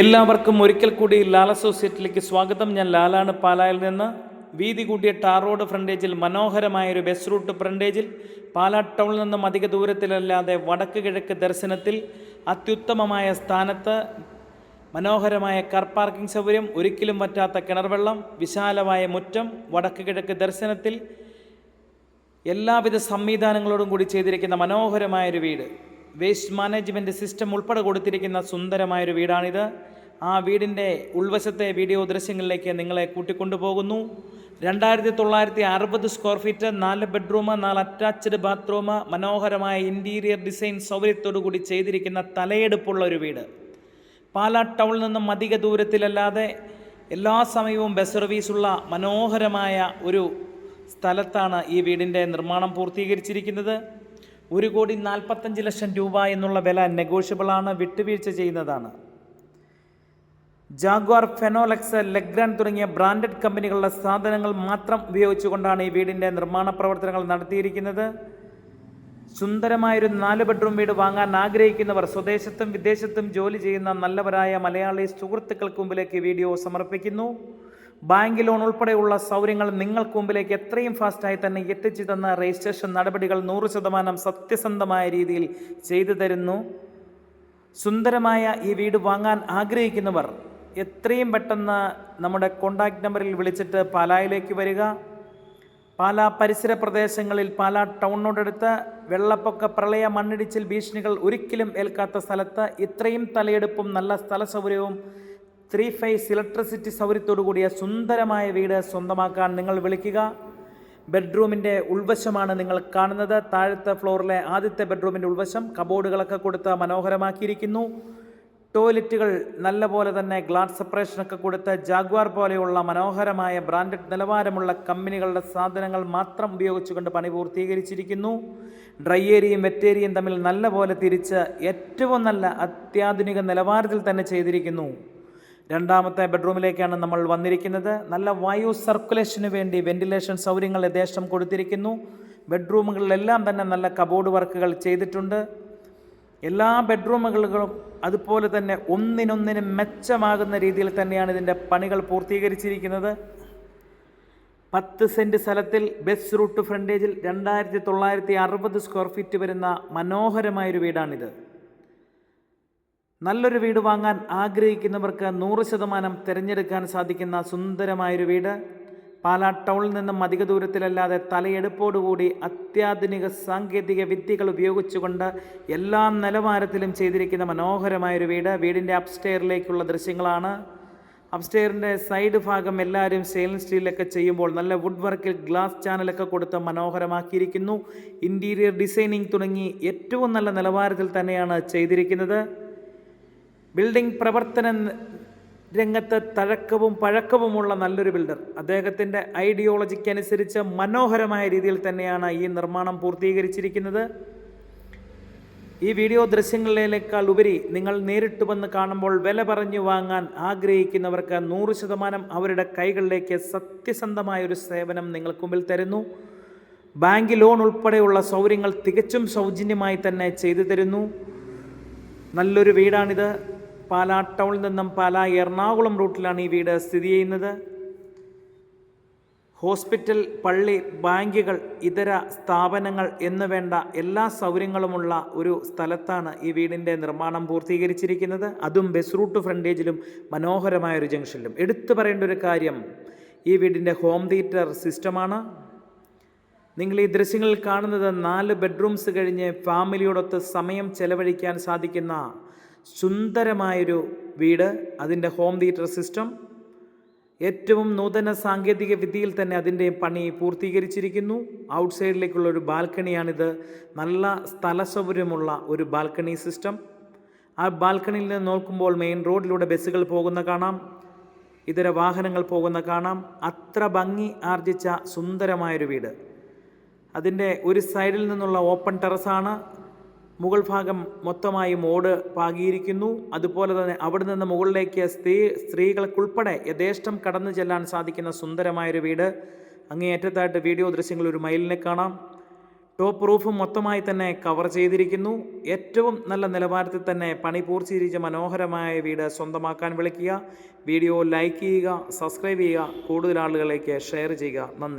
എല്ലാവർക്കും ഒരിക്കൽ കൂടി ലാൽ അസോസിയേറ്റിലേക്ക് സ്വാഗതം. ഞാൻ ലാലാണ് പാലായിൽ നിന്ന്. വീതി കൂട്ടിയ ടാർ റോഡ് ഫ്രണ്ടേജിൽ മനോഹരമായ ഒരു ബസ് റൂട്ട് ഫ്രണ്ടേജിൽ പാലാ ടൗണിൽ നിന്നും അധിക ദൂരത്തിലല്ലാതെ വടക്ക് കിഴക്ക് ദർശനത്തിൽ അത്യുത്തമമായ സ്ഥാനത്ത് മനോഹരമായ കാർ പാർക്കിംഗ് സൗകര്യം ഒരിക്കലും പറ്റാത്ത കിണർവെള്ളം വിശാലമായ മുറ്റം വടക്ക് കിഴക്ക് ദർശനത്തിൽ എല്ലാവിധ സംവിധാനങ്ങളോടും കൂടി ചെയ്തിരിക്കുന്ന മനോഹരമായൊരു വീട്. വേസ്റ്റ് മാനേജ്മെന്റ് സിസ്റ്റം ഉൾപ്പെടെ കൊടുത്തിരിക്കുന്ന സുന്ദരമായൊരു വീടാണിത്. ആ വീടിന്റെ ഉൾവശത്തെ വീഡിയോ ദൃശ്യങ്ങളിലേക്ക് നിങ്ങളെ കൂട്ടിക്കൊണ്ടുപോകുന്നു. രണ്ടായിരത്തി തൊള്ളായിരത്തി അറുപത് സ്ക്വയർ ഫീറ്റ് നാല് ബെഡ്റൂം നാല് അറ്റാച്ച്ഡ് ബാത്റൂം മനോഹരമായ ഇന്റീരിയർ ഡിസൈൻ സൗകര്യത്തോടു കൂടി ചെയ്തിരിക്കുന്ന തലയെടുപ്പുള്ള ഒരു വീട്. പാലാ ടൗണിൽ നിന്നും അധിക ദൂരത്തിലല്ലാതെ എല്ലാ സമയവും ബസ് സർവീസുള്ള മനോഹരമായ ഒരു സ്ഥലത്താണ് ഈ വീടിന്റെ നിർമ്മാണം പൂർത്തീകരിച്ചിരിക്കുന്നത്. ഒരു കോടി നാൽപ്പത്തഞ്ച് ലക്ഷം രൂപ എന്നുള്ള വില നെഗോഷ്യബിളാണ് വിട്ടുവീഴ്ച ചെയ്യുന്നതാണ്. ജാഗ്വാർ ഫെനോലക്സ് ലെഗ്രാൻ തുടങ്ങിയ ബ്രാൻഡഡ് കമ്പനികളുടെ സാധനങ്ങൾ മാത്രം ഉപയോഗിച്ചുകൊണ്ടാണ് ഈ വീടിന്റെ നിർമ്മാണ പ്രവർത്തനങ്ങൾ നടത്തിയിരിക്കുന്നത്. സുന്ദരമായൊരു നാല് ബെഡ്റൂം വീട് വാങ്ങാൻ ആഗ്രഹിക്കുന്നവർ സ്വദേശത്തും വിദേശത്തും ജോലി ചെയ്യുന്ന നല്ലവരായ മലയാളി സുഹൃത്തുക്കൾക്ക് മുമ്പിലേക്ക് വീഡിയോ സമർപ്പിക്കുന്നു. ബാങ്ക് ലോൺ ഉൾപ്പെടെയുള്ള സൗകര്യങ്ങൾ നിങ്ങൾക്ക് മുമ്പിലേക്ക് എത്രയും ഫാസ്റ്റായി തന്നെ എത്തിച്ചു തന്ന രജിസ്ട്രേഷൻ നടപടികൾ നൂറ് ശതമാനം സത്യസന്ധമായ രീതിയിൽ ചെയ്തു തരുന്നു. സുന്ദരമായ ഈ വീട് വാങ്ങാൻ ആഗ്രഹിക്കുന്നവർ എത്രയും പെട്ടെന്ന് നമ്മുടെ കോണ്ടാക്ട് നമ്പറിൽ വിളിച്ചിട്ട് പാലായിലേക്ക് വരിക. പാലാ പരിസര പ്രദേശങ്ങളിൽ പാലാ ടൗണിനോടടുത്ത് വെള്ളപ്പൊക്ക പ്രളയ മണ്ണിടിച്ചിൽ ഭീഷണികൾ ഒരിക്കലും ഏൽക്കാത്ത സ്ഥലത്ത് ഇത്രയും തലയെടുപ്പും നല്ല സ്ഥല സൗകര്യവും ത്രീ ഫേസ് ഇലക്ട്രിസിറ്റി സൗകര്യത്തോടു കൂടിയ സുന്ദരമായ വീട് സ്വന്തമാക്കാൻ നിങ്ങൾ വിളിക്കുക. ബെഡ്റൂമിന്റെ ഉൾവശമാണ് നിങ്ങൾ കാണുന്നത്. താഴത്തെ ഫ്ലോറിലെ ആദ്യത്തെ ബെഡ്റൂമിന്റെ ഉൾവശം കബോർഡുകളൊക്കെ കൊടുത്ത് മനോഹരമാക്കിയിരിക്കുന്നു. ടോയ്ലറ്റുകൾ നല്ല പോലെ തന്നെ ഗ്ലാസ് സെപ്പറേഷനൊക്കെ കൊടുത്ത് ജാഗ്വാർ പോലെയുള്ള മനോഹരമായ ബ്രാൻഡഡ് നിലവാരമുള്ള കമ്പനികളുടെ സാധനങ്ങൾ മാത്രം ഉപയോഗിച്ചുകൊണ്ട് പണി പൂർത്തീകരിച്ചിരിക്കുന്നു. ഡ്രൈ ഏരിയയും വെറ്റ് ഏരിയയും തമ്മിൽ നല്ല പോലെ തിരിച്ച് ഏറ്റവും നല്ല അത്യാധുനിക നിലവാരത്തിൽ തന്നെ ചെയ്തിരിക്കുന്നു. രണ്ടാമത്തെ ബെഡ്റൂമിലേക്കാണ് നമ്മൾ വന്നിരിക്കുന്നത്. നല്ല വായു സർക്കുലേഷന് വേണ്ടി വെന്റിലേഷൻ സൗകര്യങ്ങൾ ദേശം കൊടുത്തിരിക്കുന്നു. ബെഡ്റൂമുകളിലെല്ലാം തന്നെ നല്ല കബോർഡ് വർക്കുകൾ ചെയ്തിട്ടുണ്ട്. എല്ലാ ബെഡ്റൂമുകളും അതുപോലെ തന്നെ ഒന്നിനൊന്നിനും മെച്ചമാകുന്ന രീതിയിൽ തന്നെയാണ് ഇതിന്റെ പണികൾ പൂർത്തീകരിച്ചിരിക്കുന്നത്. പത്ത് സെന്റ് സ്ഥലത്തിൽ ബസ് റൂട്ട് ഫ്രണ്ടേജിൽ രണ്ടായിരത്തി തൊള്ളായിരത്തി അറുപത് സ്ക്വയർ ഫീറ്റ് വരുന്ന മനോഹരമായൊരു വീടാണിത്. നല്ലൊരു വീട് വാങ്ങാൻ ആഗ്രഹിക്കുന്നവർക്ക് നൂറ് ശതമാനം തിരഞ്ഞെടുക്കാൻ സാധിക്കുന്ന സുന്ദരമായൊരു വീട്. പാലാ ടൗണിൽ നിന്നും അധിക ദൂരത്തിലല്ലാതെ തലയെടുപ്പോടുകൂടി അത്യാധുനിക സാങ്കേതിക വിദ്യകൾ ഉപയോഗിച്ചുകൊണ്ട് എല്ലാ നിലവാരത്തിലും ചെയ്തിരിക്കുന്ന മനോഹരമായൊരു വീട്. വീടിന്റെ അപ്സ്റ്റെയറിലേക്കുള്ള ദൃശ്യങ്ങളാണ്. അപ്സ്റ്റെയറിന്റെ സൈഡ് ഭാഗം എല്ലാവരും സ്റ്റെയിൻലെസ് സ്റ്റീലൊക്കെ ചെയ്യുമ്പോൾ നല്ല വുഡ് വർക്കിൽ ഗ്ലാസ് ചാനലൊക്കെ കൊടുത്ത് മനോഹരമാക്കിയിരിക്കുന്നു. ഇന്റീരിയർ ഡിസൈനിങ് തുടങ്ങി ഏറ്റവും നല്ല നിലവാരത്തിൽ തന്നെയാണ് ചെയ്തിരിക്കുന്നത്. ബിൽഡിംഗ് പ്രവർത്തന രംഗത്ത് തഴക്കവും പഴക്കവുമുള്ള നല്ലൊരു ബിൽഡർ. അദ്ദേഹത്തിന്റെ ഐഡിയോളജിക്ക് അനുസരിച്ച് മനോഹരമായ രീതിയിൽ തന്നെയാണ് ഈ നിർമ്മാണം പൂർത്തീകരിച്ചിരിക്കുന്നത്. ഈ വീഡിയോ ദൃശ്യങ്ങളിലേക്കാൾ ഉപരി നിങ്ങൾ നേരിട്ട് വന്ന് കാണുമ്പോൾ വില പറഞ്ഞു വാങ്ങാൻ ആഗ്രഹിക്കുന്നവർക്ക് നൂറ് ശതമാനം അവരുടെ കൈകളിലേക്ക് സത്യസന്ധമായ ഒരു സേവനം നിങ്ങൾക്ക് മുമ്പിൽ തരുന്നു. ബാങ്ക് ലോൺ ഉൾപ്പെടെയുള്ള സൗകര്യങ്ങൾ തികച്ചും സൗജന്യമായി തന്നെ ചെയ്തു തരുന്നു. നല്ലൊരു വീടാണിത്. പാലാ ടൗണിൽ നിന്നും പാലാ എറണാകുളം റൂട്ടിലാണ് ഈ വീട് സ്ഥിതി ചെയ്യുന്നത്. ഹോസ്പിറ്റൽ പള്ളി ബാങ്കുകൾ ഇതര സ്ഥാപനങ്ങൾ എന്ന് വേണ്ട എല്ലാ സൗകര്യങ്ങളുമുള്ള ഒരു സ്ഥലത്താണ് ഈ വീടിന്റെ നിർമ്മാണം പൂർത്തീകരിച്ചിരിക്കുന്നത്. അതും ബസ് റൂട്ട് ഫ്രണ്ടേജിലും മനോഹരമായ ഒരു ജംഗ്ഷനിലും. എടുത്തു പറയേണ്ട ഒരു കാര്യം ഈ വീടിന്റെ ഹോം തിയേറ്റർ സിസ്റ്റമാണ്. നിങ്ങൾ ഈ ദൃശ്യങ്ങളിൽ കാണുന്നത് നാല് ബെഡ്റൂംസ് കഴിഞ്ഞ് ഫാമിലിയോടൊത്ത് സമയം ചെലവഴിക്കാൻ സാധിക്കുന്ന സുന്ദരമായൊരു വീട് അതിന്റെ ഹോം തിയേറ്റർ സിസ്റ്റം ഏറ്റവും നൂതന സാങ്കേതിക വിദ്യയിൽ തന്നെ അതിന്റെ പണി പൂർത്തീകരിച്ചിരിക്കുന്നു. ഔട്ട് സൈഡിലേക്കുള്ള ഒരു ബാൽക്കണിയാണിത്. നല്ല സ്ഥല സൗകര്യമുള്ള ഒരു ബാൽക്കണി സിസ്റ്റം ആ ബാൽക്കണിയിൽ നിന്ന് നോക്കുമ്പോൾ മെയിൻ റോഡിലൂടെ ബസ്സുകൾ പോകുന്ന കാണാം. ഇതര വാഹനങ്ങൾ പോകുന്ന കാണാം. അത്ര ഭംഗി ആർജിച്ച സുന്ദരമായൊരു വീട്. അതിന്റെ ഒരു സൈഡിൽ നിന്നുള്ള ഓപ്പൺ ടെറസാണ് മുകൾ ഭാഗം മൊത്തമായി ഓട് പാകിയിരിക്കുന്നു. അതുപോലെ തന്നെ അവിടെ നിന്ന് മുകളിലേക്ക് സ്ത്രീ സ്ത്രീകൾക്കുൾപ്പെടെ യഥേഷ്ടം കടന്നു ചെല്ലാൻ സാധിക്കുന്ന സുന്ദരമായൊരു വീട്. അങ്ങേയറ്റത്തായിട്ട് വീഡിയോ ദൃശ്യങ്ങൾ ഒരു മൈലിനെ കാണാം. ടോപ്പ് റൂഫും മൊത്തമായി തന്നെ കവർ ചെയ്തിരിക്കുന്നു. ഏറ്റവും നല്ല നിലവാരത്തിൽ തന്നെ പണി പൂർത്തീകരിച്ച മനോഹരമായ വീട് സ്വന്തമാക്കാൻ വിളിക്കുക. വീഡിയോ ലൈക്ക് ചെയ്യുക സബ്സ്ക്രൈബ് ചെയ്യുക കൂടുതൽ ആളുകളിലേക്ക് ഷെയർ ചെയ്യുക. നന്ദി.